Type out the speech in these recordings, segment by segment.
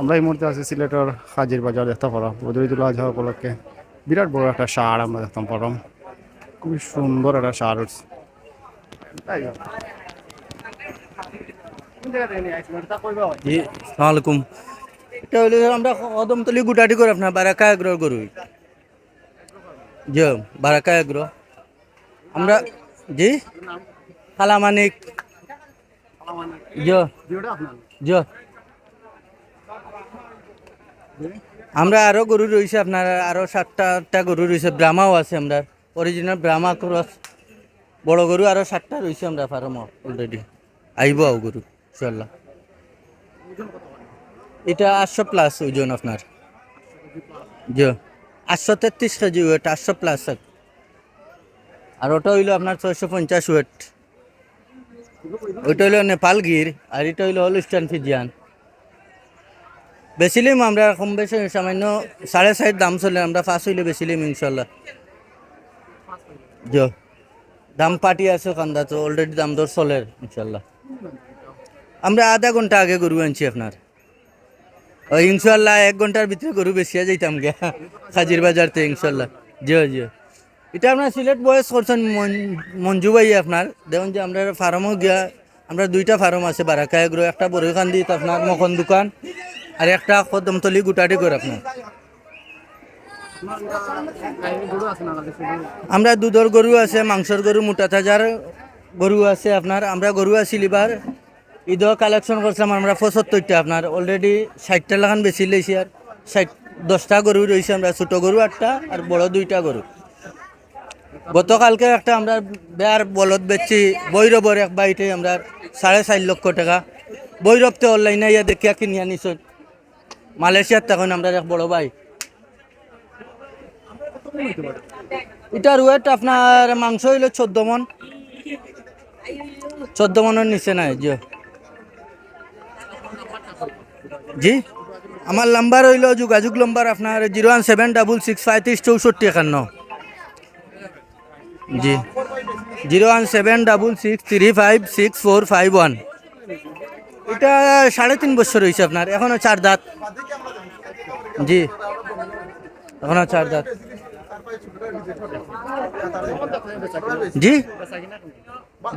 আমরা এই মুহূর্তে আছি সিলেটের হাজির বাজার দেখতে পারো। বদরিদুল আজহা উপলক্ষে বিরাট বড় একটা সার আমরা দেখতাম পারো। খুবই সুন্দর একটা সার উঠছে। হইলে আমরা কদমতলি গুটাটি করে আপনার, বারাকা এগ্রো গরু। জি, বারাকা এগ্রো। আমরা, জি খালামানিক জি জি। আমরা আরও গরু রয়েছে, আপনার আরও সাতটা আটটা গরু রয়েছে ব্রাহ্মাও আছে আমরা। অরিজিনাল ব্রাহ্মা ক্রস বড় গরু আরও সাতটা রয়েছে আমরা ফার্ম অলরেডি আইব আও গরু ইনশাল্লাহ এটা আটশো প্লাস ওজন আপনার। জি, আটশো তেত্রিশ কেজি ওয়েট আটশো প্লাস আর ওটা হইল আপনার ছয়শো পঞ্চাশ ওয়েট ওইটা হইল নেপাল গির, আর এটা হইল হলস্টান ফিজিয়ান। বেচিলিম আমরা কম বেশি সামান্য সাড়ে চার দাম চলে, আমরা ফার্স্ট হইলে বেচিলিম ইনশাল্লাহ। জি দাম পাটি আছে কান্দা তো অলরেডি দাম দর চলে, ইনশাল্লাহ। আমরা আধা ঘণ্টা আগে গরু আনছি আপনার ওই ইনশাল্লাহ এক ঘণ্টার ভিতরে গরু বেশিয়া যাইতাম গে। হাজির বাজারতে ইনশাল্লাহ। জি জি এটা আপনার সিলেট বয়স করছেন মঞ্জু ভাই আপনার দেখুন যে আমরা ফার্মও গিয়া আমরা দুইটা ফার্ম আছে বারাকা এগ্রো একটা বরৈখান্দিত আপনার মখন দোকান। আর একটা কদমতলি গুটাটি করে আপনার আমরা দুধের গরু আছে, মাংসের গরু, মোটা তাজার গরু আছে আপনার। আমরা গরু আছি লিবার। ঈদও কালেকশন করছিলাম, আমরা পঁচাত্তরটা আপনার। অলরেডি ষাটটা লাগান বেশি লেছি আর ষাট, দশটা গরু রয়েছে আমরা, ছোটো গরু আটটা আর বড় দুইটা গরু। গতকালকে একটা আমরা বেয়ার বলদ বেচছি বৈরবর এক বাড়িতে আমরা সাড়ে চার লক্ষ টাকা। বৈরবতে অনলাইনে ইয়া দেখিয়া কিনিয়া নিছুন মালয়েশিয়ার তখন আমরা এক বড় ভাই। এটার ওয়েট আপনার মাংস হইল চোদ্দ মন চোদ্দ মনের নিচে নাই জি জি? আমার নাম্বার হইল, যোগাযোগ নম্বর আপনার zero one seven double six পঁয়ত্রিশ চৌষট্টি একান্ন। জি। Zero one seven double six three five six four five one. এটা সাড়ে তিন বছর হয়েছে আপনার, এখনও চার দাঁত। জি। এখনও চার দাঁত। জি।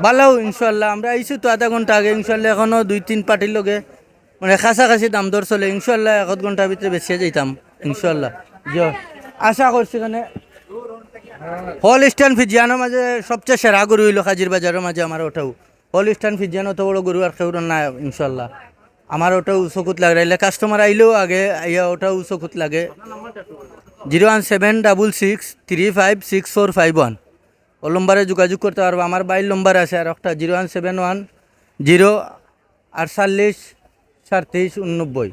ভালো ইনশাল্লাহ আমরা আইসি তো আধা ঘণ্টা আগে ইনশাল্লাহ এখনও দুই তিন পার্টির লগে। মানে কাছাকাছি দাম দর চলে ইনশাল্লাহ এক ঘণ্টার ভিতরে বেশি যাইতাম ইনশাল্লাহ জি। আশা করছি মানে হল স্ট্যান্ড ফিজিয়ানোর মাঝে সবচেয়ে সেরা গরু হইল হাজির বাজারের মাঝে আমার ওটাও। হল ইস্টার্ন ফিজিয়ান অত বড় গরু আর কেউ না ইনশাল্লাহ। আমার ওটা চকুত লাগে। কাস্টমার আইলেও আগে, আইয়া ওটা চকুত লাগে। Zero one seven double six three five six four five one. ও নম্বরে যোগাযোগ করতে পারব। আমার বাইর নম্বর আছে আর একটা zero one seven one zero আটচল্লিশ সাতত্রিশ উননব্বই।